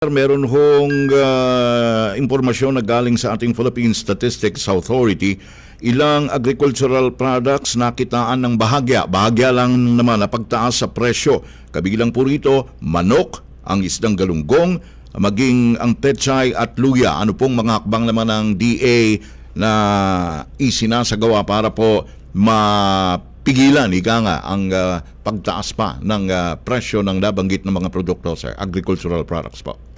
Meron hong ah, impormasyon na galing sa ating Philippine Statistics Authority, ilang agricultural products nakitaan ng bahagya. Bahagya lang naman na pagtaas sa presyo. Kabilang po rito, manok, ang isdang galunggong, maging ang pechay at luya. Ano pong mga hakbang naman ng DA na isinasagawa para po mapigilan, ika nga, ang ah, pagtaas pa ng ah, presyo ng nabanggit ng mga produkto, sir, agricultural products po.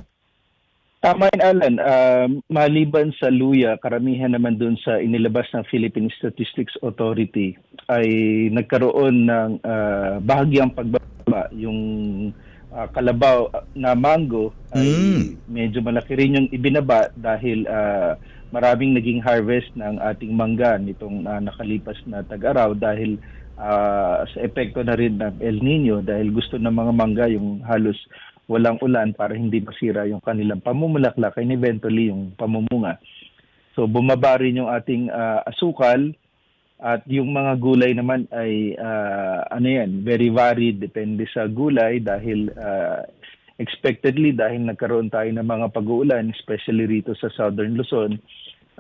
Tama yun, Alan. Ah, maliban sa luya, karamihan naman dun sa inilabas ng Philippine Statistics Authority ay nagkaroon ng ah, bahagyang pagbaba. Yung ah, kalabaw na mango ay Mm. medyo malaki rin yung ibinaba dahil ah, maraming naging harvest ng ating mangga nitong ah, nakalipas na tag-araw dahil ah, sa epekto na rin ng El Nino dahil gusto ng mga mangga yung halos walang ulan para hindi masira yung kanilang pamumulaklak and eventually yung pamumunga. So bumaba rin yung ating ah, asukal at yung mga gulay naman ay ah, ano yan, very varied depende sa gulay dahil ah, expectedly dahil nagkaroon tayo ng mga pag-uulan especially rito sa Southern Luzon,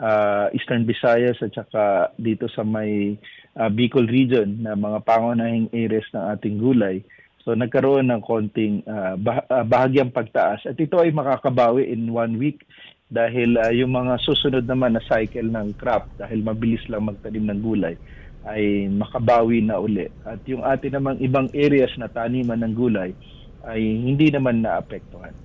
ah, Eastern Visayas at saka dito sa may ah, Bicol region na mga pangunahing areas ng ating gulay. So nagkaroon ng konting ah, bah- ah, bahagyang pagtaas at ito ay makakabawi in one week dahil ah, yung mga susunod naman na cycle ng crop dahil mabilis lang magtanim ng gulay ay makabawi na uli. At yung atin namang ibang areas na taniman ng gulay ay hindi naman naapektuhan.